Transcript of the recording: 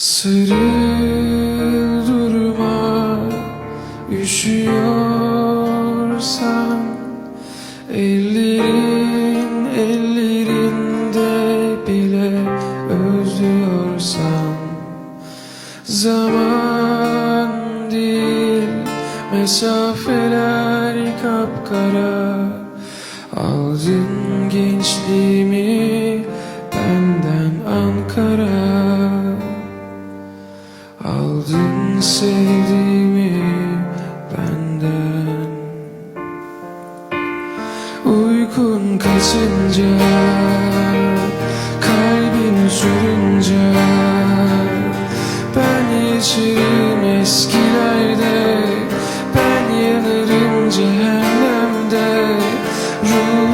Sarıl durma Üşüyorsan Ellerin ellerinde bile özlüyorsan Zaman değil mesafeler kapkara. Aldın gençliğimi benden Aldın sevdiğimi benden. Uykun kaçınca Kalbin sürünce Ben yaşarım eskilerde Ben yanarım cehennemde. Ruh